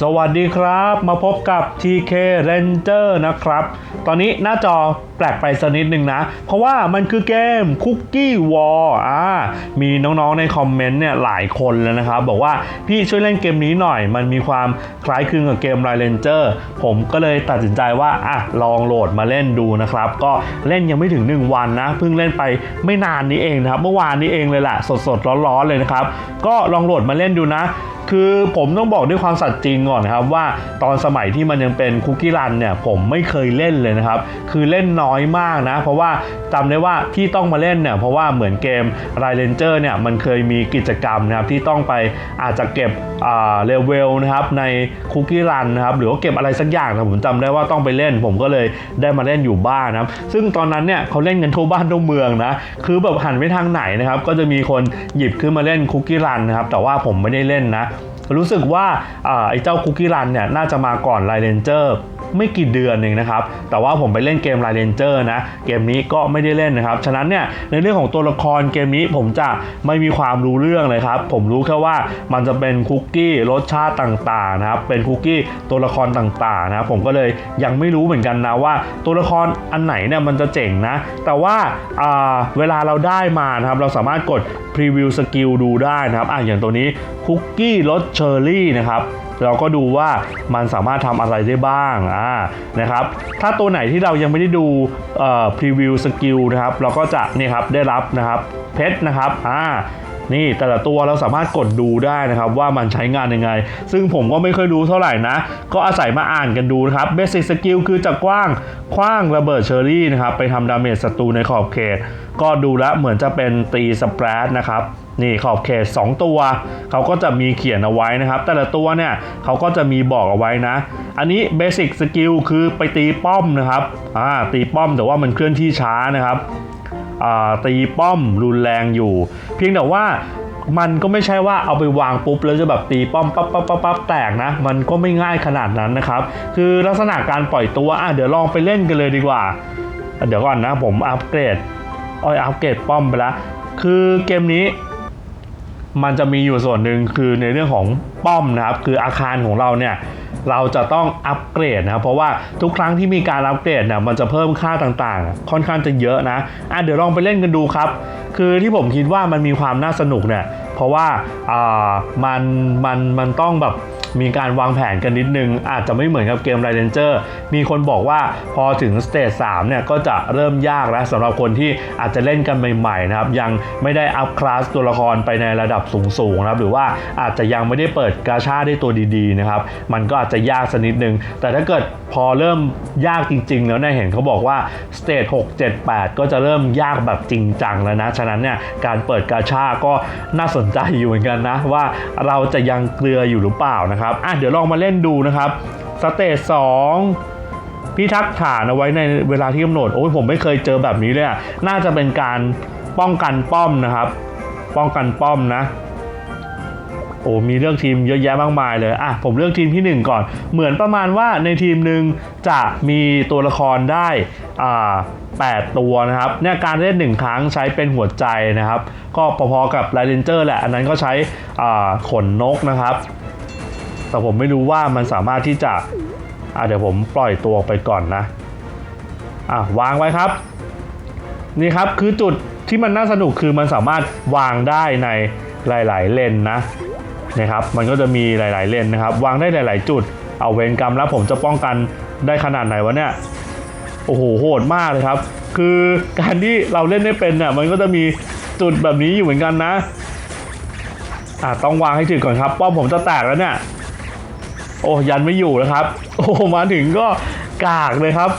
สวัสดีครับมาพบกับ TK Ranger นะครับ ตอนนี้หน้าจอแปลกไปสักนิดหนึ่งนะ เพราะว่ามันคือเกม Cookie War อ่ามีน้องๆในคอมเมนต์เนี่ยหลายคนแล้วนะครับ บอกว่าพี่ช่วยเล่นเกมนี้หน่อย มันมีความคล้ายคลึงกับเกม r i Ranger ผมก็เลยตัดสินใจว่าอะลองโหลดมาเล่นดูนะครับ ก็เล่นยังไม่ถึง 1 วันนะ เพิ่งเล่นไปไม่นานนี้เองนะครับ เมื่อวานนี้เองเลยแหละสดๆร้อนๆเลยนะครับ ก็ลองโหลดมาเล่นดูนะ คือผมต้องบอกด้วยความสัตย์จริงก่อนนะครับว่าตอนสมัยที่มันยังเป็นคุกกี้รันเนี่ยผมไม่เคยเล่นเลยนะครับ คือเล่นน้อยมากนะ เพราะว่าจำได้ว่าที่ต้องมาเล่นเนี่ยเพราะว่าเหมือนเกม r i เ a นเจอร์เนี่ยมันเคยมีกิจกรรมนะครับที่ต้องไปอาจจะเก็บเลเวลนะครับในคุกกี้รันนะครับหรือว่าเก็บอะไรสักอย่างนะผมจำได้ว่าต้องไปเล่น ผมก็เลยได้มาเล่นอยู่บ้านนะครับซึ่งตอนนั้นเนี่ยเขาเล่นกันทั่วบ้านทั่วเมืองนะคือแบบหันไปทางไหนนะครับก็จะมีคนหยิบขึ้นมาเล่นคุกกี้รันนะครับแต่ว่าผมไม่ได้เล่นนะ รู้สึกว่าไอ้เจ้าคุกกี้รันเนี่ยน่าจะมาก่อนไลเ a นเจอร์ไม่กี่เดือนเองนะครับ แต่ว่าผมไปเล่นเกมไลเ a นเจอร์นะ เกมนี้ก็ไม่ได้เล่นนะครับ ฉะนั้นเนี่ยในเรื่องของตัวละครเกมนี้ผมจะไม่มีความรู้เรื่องเลยครับ ผมรู้แค่ว่ามันจะเป็นคุกกี้รสชาติต่างๆนะครับ เป็นคุกกี้ตัวละครต่างๆนะ ผมก็เลยยังไม่รู้เหมือนกันนะว่า ตัวละครอันไหนเนี่ยมันจะเจ๋งนะ แต่ว่าอ่าเวลาเราได้มานะครับ เราสามารถกดพรีวิวสกิลดูได้นะครับ อะอย่างตัวนี้คุกกี้รสเชอร์รี่นะครับเราก็ดูว่ามันสามารถทำอะไรได้บ้างอ่านะครับถ้าตัวไหนที่เรายังไม่ได้ดูพรีวิวสกิลนะครับเราก็จะนี่ครับได้รับนะครับเพชรนะครับอ่านี่แต่ละตัวเราสามารถกดดูได้นะครับว่ามันใช้งานยังไง ซึ่งผมก็ไม่เคยรู้เท่าไหร่นะ ก็อาศัยมาอ่านกันดูนะครับเบสิกสกิลคือจะกว้างคว้างระเบิดเชอรี่นะครับไปทำดาเมจศัตรูในขอบเขต ก็ดูแล้วเหมือนจะเป็นตีสเปรดนะครับนี่ขอบเขต 2 ตัว เขาก็จะมีเขียนเอาไว้นะครับ แต่ละตัวเนี่ยเขาก็จะมีบอกเอาไว้นะ อันนี้เบสิกสกิลคือไปตีป้อมนะครับอ่าตีป้อมแต่ว่ามันเคลื่อนที่ช้านะครับอ่าตีป้อมรุนแรงอยู่ เพียงแต่ว่ามันก็ไม่ใช่ว่าเอาไปวางปุ๊บแล้วจะแบบตีป้อมปั๊บปั๊บปั๊บปั๊บแตกนะ มันก็ไม่ง่ายขนาดนั้นนะครับ คือลักษณะการปล่อยตัวอะเดี๋ยวลองไปเล่นกันเลยดีกว่า เดี๋ยวก่อนนะผมอัปเกรด ออยอัปเกรดป้อมไปแล้ว คือเกมนี้ มันจะมีอยู่ส่วนหนึ่งคือในเรื่องของป้อมนะครับ คืออาคารของเราเนี่ยเราจะต้องอัปเกรดนะครับเพราะว่าทุกครั้งที่มีการอัปเกรดเนี่ยมันจะเพิ่มค่าต่างๆ ค่อนข้างจะเยอะนะอะเดี๋ยวลองไปเล่นกันดูครับ คือที่ผมคิดว่ามันมีความน่าสนุกเนี่ยเพราะว่าอ่ามันมันมันต้องแบบ มีการวางแผนกันนิดนึง อาจจะไม่เหมือนกับเกม r i เ a นเจอร์มีคนบอกว่าพอถึงสเตจ3เนี่ยก็จะเริ่มยากแล้วสำหรับคนที่อาจจะเล่นกันใหม่ๆนะครับยังไม่ได้อัพคลาสตัวละครไปในระดับสูงๆนะครับหรือว่าอาจจะยังไม่ได้เปิดกาชาได้ตัวดีๆนะครับมันก็อาจจะยากสักนิดนึง แต่ถ้าเกิดพอเริ่มยากจริง ๆ แล้วเนี่ยเห็นเขาบอกว่าสเตจ6 7 8 ก็จะเริ่มยากแบบจริงจังแล้วนะ ฉะนั้นเนี่ยการเปิดกาชาก็น่าสนใจอยู่เหมือนกันนะว่าเราจะยังเกลืออยู่หรือเปล่านะครับอะเดี๋ยวลองมาเล่นดูนะครับสเตจ2พิทักษ์ฐานเอาไว้ในเวลาที่กำหนดโอ้ยผมไม่เคยเจอแบบนี้เลยอะน่าจะเป็นการป้องกันป้อมนะครับ ป้องกันป้อมนะโอ้มีเลือกทีมเยอะแยะมากมายเลยอะผมเลือกทีมทีหนึ่1 ก่อน เหมือนประมาณว่าในทีมหนึ่งจะมีตัวละครได้อ่า8 ตัวนะครับเนี่ยการเล่นหนึ่งครั้งใช้เป็นหัวใจนะครับ ก็พอๆกับไลเ a นเจอร์แหละ อันนั้นก็ใช้อ่าขนนกนะครับ แต่ผมไม่รู้ว่ามันสามารถที่จะอะเดี๋ยวผมปล่อยตัวไปก่อนนะอะวางไว้ครับ นี่ครับคือจุดที่มันน่าสนุกคือมันสามารถวางได้ในหลาย ๆ เลนนะนะครับ มันก็จะมีหลาย ๆ เลนนะครับ วางได้หลาย ๆ จุด เอาเวรกรรมแล้วผมจะป้องกันได้ขนาดไหนวะเนี่ยโอ้โหโหดมากเลยครับ คือการที่เราเล่นไม่เป็นเนี่ยมันก็จะมีจุดแบบนี้อยู่เหมือนกันนะอะต้องวางให้ถึงก่อนครับ ป้อมผมจะแตกแล้วเนี่ย โอ้ยันไม่อยู่แล้วครับ โอ้มาถึงก็กากเลยครับ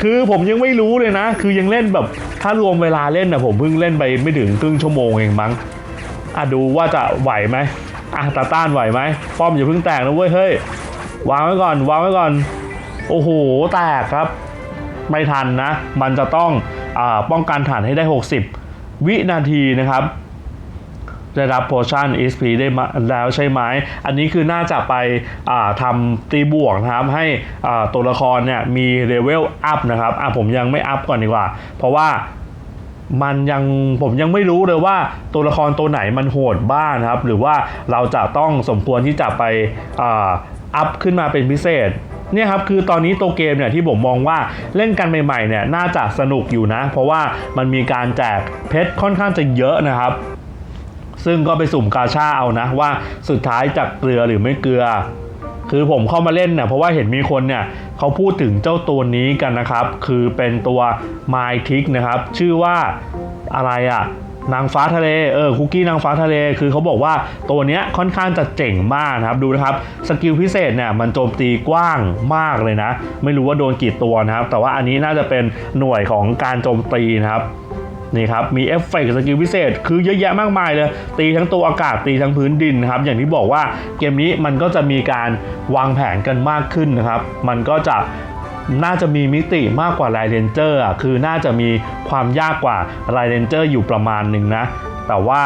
คือผมยังไม่รู้เลยนะ คือยังเล่นแบบถ้ารวมเวลาเล่นนะผมเพิ่งเล่นไปไม่ถึงครึ่งชั่วโมงเองมั้งอะดูว่าจะไหวไหมอะตาต้านไหวไหมป้อมอย่าเพิ่งแตกนะเว้ยเฮ้ยวางไว้ก่อนวางไว้ก่อน โอ้โหแตกครับ ไม่ทันนะ มันจะต้องอป้องกันฐานให้ได้ 60 วินาทีนะครับ ได้รับ potion XP ได้มาแล้วใช่ไหม อันนี้คือน่าจะไปทำตีบวกนะครับให้ตัวละครเนี่ยมีเลเวลอัพนะครับผมยังไม่อัพก่อนดีกว่า เพราะว่ามันยังผมยังไม่รู้เลยว่าตัวละครตัวไหนมันโหดบ้างนะครับ หรือว่าเราจะต้องสมควรที่จะไปอัพขึ้นมาเป็นพิเศษเนี่ยครับคือตอนนี้ตัวเกมเนี่ยที่ผมมองว่าเล่นกันใหม่ๆเนี่ยน่าจะสนุกอยู่นะ เพราะว่ามันมีการแจกเพชรค่อนข้างจะเยอะนะครับ ซึ่งก็ไปสุ่มกาชาเอานะว่าสุดท้ายจะเกลือหรือไม่เกลือ คือผมเข้ามาเล่นเนี่ยเพราะว่าเห็นมีคนเนี่ยเขาพูดถึงเจ้าตัวนี้กันนะครับ คือเป็นตัว My t i c นะครับ ชื่อว่าอะไรอะนางฟ้าทะเล เออ คุกกี้นางฟ้าทะเล คือเขาบอกว่าตัวเนี้ยค่อนข้างจะเจ๋งมากนะครับ ดูนะครับ สกิลพิเศษเนี่ยมันโจมตีกว้างมากเลยนะ ไม่รู้ว่าโดนกี่ตัวนะครับ แต่ว่าอันนี้น่าจะเป็นหน่วยของการโจมตีนะครับ นี่ครับมีเอฟเฟกต์สกิลพิเศษ คือเยอะแยะมากมายเลย ตีทั้งตัวอากาศตีทั้งพื้นดินครับอย่างที่บอกว่าเกมนี้มันก็จะมีการวางแผนกันมากขึ้นนะครับ มันก็จะน่าจะมีมิติมากกว่าไลเรนเจอร์อะคือน่าจะมีความยากกว่าไลเรนเจอร์อยู่ประมาณหนึ่งนะ แต่ว่า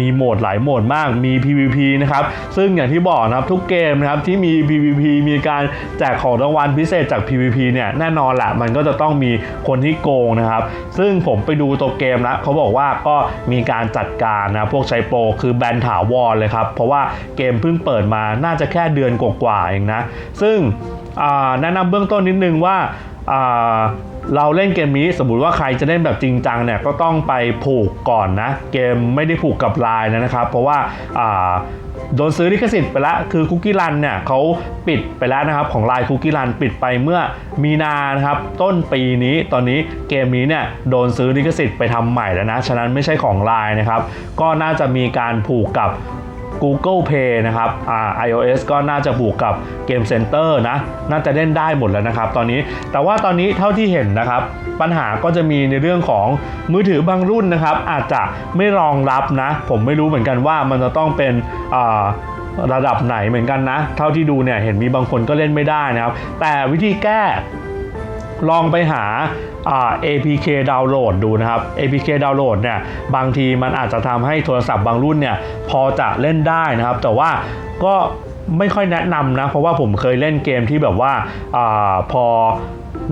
มีโหมดหลายโหมดมากมี PVP นะครับ ซึ่งอย่างที่บอกนะครับทุกเกมนะครับที่มี PVP มีการแจกของรางวัลพิเศษจาก PVP เนี่ยแน่นอนแหละมันก็จะต้องมีคนที่โกงนะครับ ซึ่งผมไปดูตัวเกมแล้วเขาบอกว่าก็มีการจัดการนะพวกใช้โปรคือแบนถาวรเลยครับ เพราะว่าเกมเพิ่งเปิดมาน่าจะแค่เดือนกว่าๆเองนะ ซึ่งแนะนำเบื้องต้นนิดนึงว่า เราเล่นเกมนี้สมมติว่าใครจะเล่นแบบจริงจังเนี่ยก็ต้องไปผูกก่อนนะ เกมไม่ได้ผูกกับไลน์นะครับ เพราะว่าโดนซื้อลิขสิทธิ์ไปแล้วคือคุกกี้รันเนี่ยเขาปิดไปแล้วนะครับ ของไลน์คุกกี้รันปิดไปเมื่อมีนานะครับต้นปีนี้ตอนนี้เกมนี้เนี่ยโดนซื้อลิขสิทธิ์ไปทำใหม่แล้วนะ ฉะนั้นไม่ใช่ของไลน์นะครับ ก็น่าจะมีการผูกกับ Google Play นะครับอ่า iOS ก็น่าจะผูกกับ Game Center นะ น่าจะเล่นได้หมดแล้วนะครับตอนนี้ แต่ว่าตอนนี้เท่าที่เห็นนะครับ ปัญหาก็จะมีในเรื่องของมือถือบางรุ่นนะครับ อาจจะไม่รองรับนะ ผมไม่รู้เหมือนกันว่ามันจะต้องเป็นอ่าระดับไหนเหมือนกันนะ เท่าที่ดูเนี่ยเห็นมีบางคนก็เล่นไม่ได้นะครับ แต่วิธีแก้ ลองไปหาา APK ดาวน์โหลดดูนะครับ APK ดาวน์โหลดเนี่ยบางทีมันอาจจะทำให้โทรศัพท์บางรุ่นเนี่ยพอจะเล่นได้นะครับ แต่ว่าก็ไม่ค่อยแนะนำนะ เพราะว่าผมเคยเล่นเกมที่แบบว่าอาพอ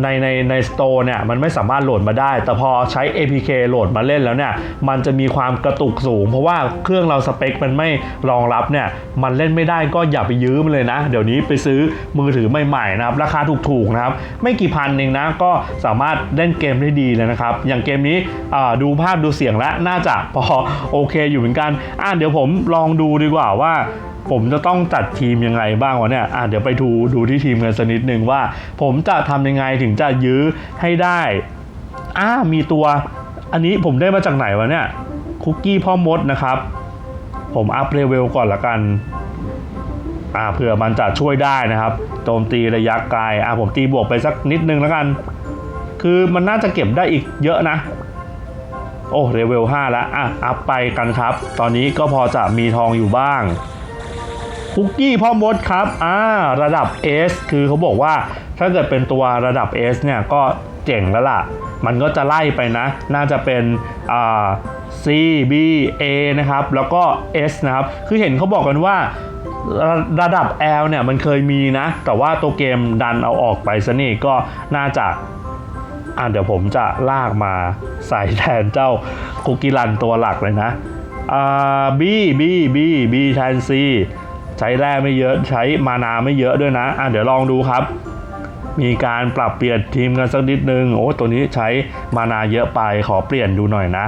ในในในสโตร์เนี่ยมันไม่สามารถโหลดมาได้ แต่พอใช้ APK โหลดมาเล่นแล้วเนี่ยมันจะมีความกระตุกสูง เพราะว่าเครื่องเราสเปคมันไม่รองรับเนี่ยมันเล่นไม่ได้ก็อย่าไปยืมเลยนะ เดี๋ยวนี้ไปซื้อมือถือใหม่ๆนะครับราคาถูกๆนะครับไม่กี่พันเองนะก็สามารถเล่นเกมได้ดีเลยนะครับอย่างเกมนี้ดูภาพดูเสียงแล้วน่าจะพอโอเคอยู่เหมือนกันอะเดี๋ยวผมลองดูดีกว่าว่า ผมจะต้องจัดทีมยังไงบ้างวะเนี่ยอะเดี๋ยวไปดูดูที่ทีมกันสักนิดหนึ่งว่า ผมจะทำยังไงถึงจะยื้อให้ได้อ่ามีตัวอันนี้ผมได้มาจากไหนวะเนี่ยคุกกี้พ่อมดนะครับ ผมอัพเลเวลก่อนละกันอ่าเผื่อมันจะช่วยได้นะครับโจมตีระยะไกลอ่าผมตีบวกไปสักนิดนึงแล้วกัน คือมันน่าจะเก็บได้อีกเยอะนะ โอ้เลเวล5แล้วอะอัพไปกันครับ ตอนนี้ก็พอจะมีทองอยู่บ้าง คุกกี้พ่อมดครับอ่าระดับ S คือเขาบอกว่าถ้าเกิดเป็นตัวระดับ S เนี่ยก็เจ๋งแล้วล่ะ มันก็จะไล่ไปนะ น่าจะเป็นอ่า C B A นะครับ แล้วก็ S นะครับ คือเห็นเขาบอกกันว่าระระดับ L เนี่ยมันเคยมีนะ แต่ว่าตัวเกมดันเอาออกไปซะนี่ก็น่าจะอะเดี๋ยวผมจะลากมาใส่แทนเจ้าคุกกี้รันตัวหลักเลยนะอ่า B B B B แทน C ใช้แร่ไม่เยอะใช้มานาไม่เยอะด้วยนะอะเดี๋ยวลองดูครับ มีการปรับเปลี่ยนทีมกันสักนิดนึงโอ้ตัวนี้ใช้มานาเยอะไปขอเปลี่ยนดูหน่อยนะ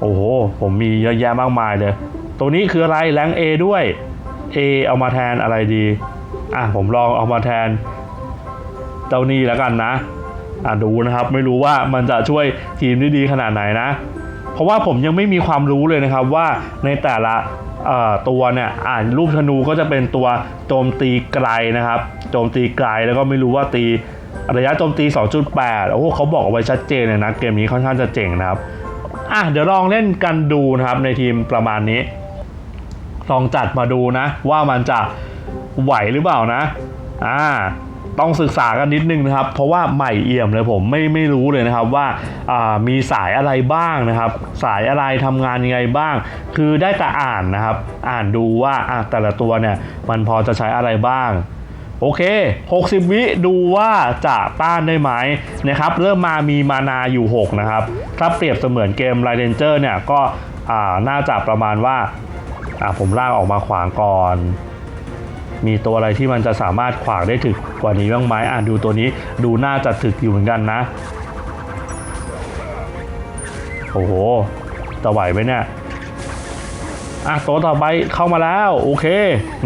โอ้โห ผมมีเยอะแยะมากมายเลย ตัวนี้คืออะไรแรง A ด้วย A เอามาแทนอะไรดีอะผมลองเอามาแทนเจ้านี่แล้วกันนะอะดูนะครับไม่รู้ว่ามันจะช่วยทีมได้ดีขนาดไหนนะ เพราะว่าผมยังไม่มีความรู้เลยนะครับว่าในแต่ละ ตัวเนี่ยอ่านรูปธนูก็จะเป็นตัวโจมตีไกลนะครับ โจมตีไกลแล้วก็ไม่รู้ว่าตีระยะโจมตี 2.8 โอ้โหเขาบอกเอาไว้ชัดเจนเลยนะ เกมนี้ค่อนข้างจะเจ๋งนะครับ อะเดี๋ยวลองเล่นกันดูนะครับในทีมประมาณนี้ ลองจัดมาดูนะ ว่ามันจะไหวหรือเปล่านะ อ่า ต้องศึกษากันนิดนึงนะครับ เพราะว่าใหม่เอี่ยมเลยผมไม่ไม่รู้เลยนะครับว่าามีสายอะไรบ้างนะครับ สายอะไรทำงานยังไงบ้าง คือได้แต่อ่านนะครับ อ่านดูว่าแต่ละตัวเนี่ยมันพอจะใช้อะไรบ้างโอเค 60 วิดูว่าจะต้านได้ไหมนะครับ เริ่มมามีมานาอยู่ 6 นะครับ ถ้าเปรียบเสมือนเกม r i d e n g e r เนี่ยก็น่าจะประมาณว่า ผมลากออกมาขวางก่อน มีตัวอะไรที่มันจะสามารถขวางได้ถึกกว่านี้บ้างไหมอะดูตัวนี้ดูน่าจะถึกอยู่เหมือนกันนะ โอ้โหจะไหวไหมเนี่ยอะตัวต่อไปเข้ามาแล้วโอเค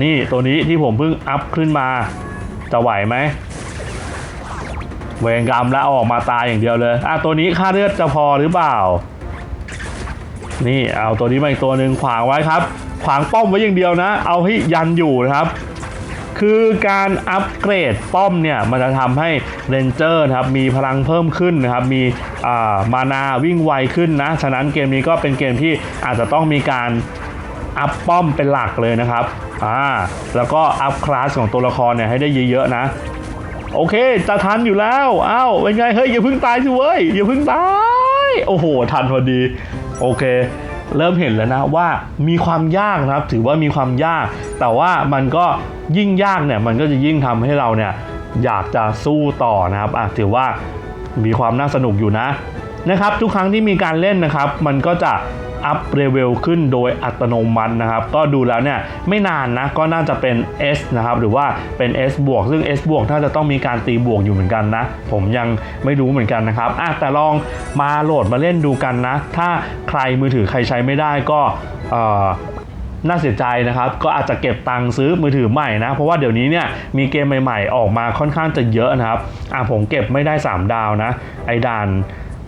นี่ตัวนี้ที่ผมเพิ่งอัพขึ้นมา จะไหวไหมเวงกรรมแล้วเอออกมาตายอย่างเดียวเลยอะตัวนี้ค่าเลือดจะพอหรือเปล่า นี่เอาตัวนี้มาอีกตัวหนึ่งขวางไว้ครับ ขวางป้อมไว้อย่างเดียวนะ เอาให้ยันอยู่นะครับ คือการอัปเกรดป้อมเนี่ยมันจะทำให้เรนเจอร์นะครับมีพลังเพิ่มขึ้นนะครับมีอ่ามานาวิ่งไวขึ้นนะ ฉะนั้นเกมนี้ก็เป็นเกมที่อาจจะต้องมีการอัพป้อมเป็นหลักเลยนะครับอ่าแล้วก็อัพคลาสของตัวละครเนี่ยให้ได้เยอะๆนะ โอเคจะทันอยู่แล้วอ้าวเป็นไงเฮ้ยอย่าเพิ่งตายสิเว้ยอย่าเพิ่งตายโอ้โห ทันพอดี โอเค เริ่มเห็นแล้วนะว่ามีความยากนะครับ ถือว่ามีความยาก แต่ว่ามันก็ ยิ่งยากเนี่ยมันก็จะยิ่งทำให้เราเนี่ยอยากจะสู้ต่อนะครับอะถือว่ามีความน่าสนุกอยู่นะนะครับ ทุกครั้งที่มีการเล่นนะครับ มันก็จะอัพเรเวลขึ้นโดยอัตโนมัตินะครับ ก็ดูแล้วเนี่ยไม่นานนะก็น่าจะเป็น S นะครับ หรือว่าเป็น S บวกซึ่ง S บวกถ้าจะต้องมีการตีบวกอยู่เหมือนกันนะ ผมยังไม่รู้เหมือนกันนะครับอะแต่ลองมาโหลดมาเล่นดูกันนะ ถ้าใครมือถือใครใช้ไม่ได้ก็ น่าเสียใจนะครับ ก็อาจจะเก็บตังค์ซื้อมือถือใหม่นะ เพราะว่าเดี๋ยวนี้เนี่ยมีเกมใหม่ๆ ออกมาค่อนข้างจะเยอะนะครับ อะผมเก็บไม่ได้ 3 ดาวนะ ไอ้ด่าน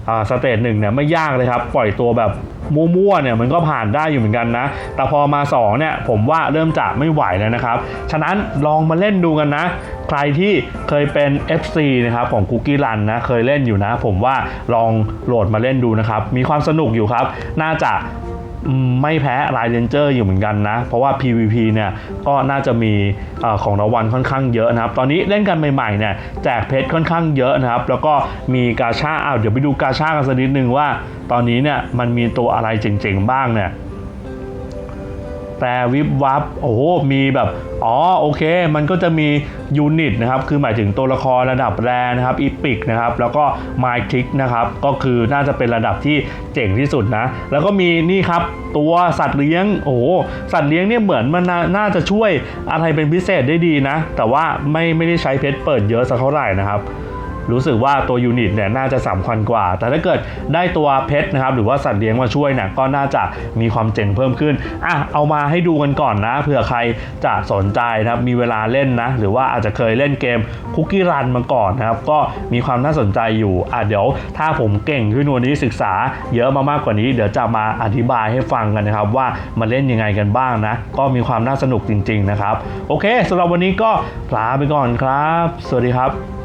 อ่าสเตจหนึ่งเนี่ยไม่ยากเลยครับ ปล่อยตัวแบบมั่วๆเนี่ยมันก็ผ่านได้อยู่เหมือนกันนะ แต่พอมา2เนี่ยผมว่าเริ่มจะไม่ไหวแล้วนะครับ ฉะนั้นลองมาเล่นดูกันนะ ใครที่เคยเป็น FC นะครับของ Cookie Run นะเคยเล่นอยู่นะ ผมว่าลองโหลดมาเล่นดูนะครับ มีความสนุกอยู่ครับ น่าจะ ไม่แพ้ลายเ a นเจอร์อยู่เหมือนกันนะ เพราะว่า PVP เนี่ยก็น่าจะมีออของรางวัลค่อนข้างเยอะนะครับ ตอนนี้เล่นกันใหม่ๆเนี่ยแจกเพชรค่อนข้างเยอะนะครับ แล้วก็มีกาชาอ้าวเดี๋ยวไปดูกาชากันสักนิดนึงว่า ตอนนี้เนี่ยมันมีตัวอะไรเจ๋งๆบ้างเนี่ย แต่วิบวับโอ้โหมีแบบ อ๋อโอเค มันก็จะมียูนิตนะครับ คือหมายถึงตัวละครระดับแรนะครับอีพิกนะครับ แล้วก็ไมทิกนะครับ ก็คือน่าจะเป็นระดับที่เจ๋งที่สุดนะ แล้วก็มีนี่ครับตัวสัตว์เลี้ยง โอ้โหสัตว์เลี้ยงเนี่ยเหมือนมันน่าจะช่วยอะไรเป็นพิเศษได้ดีนะ แต่ว่าไม่ไม่ได้ใช้เพชรเปิดเยอะสักเท่าไหร่นะครับ รู้สึกว่าตัวยูนิตเนี่ยน่าจะสำคัญกว่า แต่ถ้าเกิดได้ตัวเพชรนะครับหรือว่าสัตว์เลี้ยงมาช่วยเนี่ยก็น่าจะมีความเจ๋งเพิ่มขึ้นอะเอามาให้ดูกันก่อนนะเผื่อใครจะสนใจนะครับมีเวลาเล่นนะหรือว่าอาจจะเคยเล่นเกมคุกกี้รันมาก่อนนะครับก็มีความน่าสนใจอยู่อะเดี๋ยวถ้าผมเก่งขึ้นวันนี้ศึกษาเยอะมามากกว่านี้ เดี๋ยวจะมาอธิบายให้ฟังกันนะครับว่ามาเล่นยังไงกันบ้างนะ ก็มีความน่าสนุกจริง ๆ นะครับ โอเคสำหรับวันนี้ก็ลาไปก่อนครับ สวัสดีครับ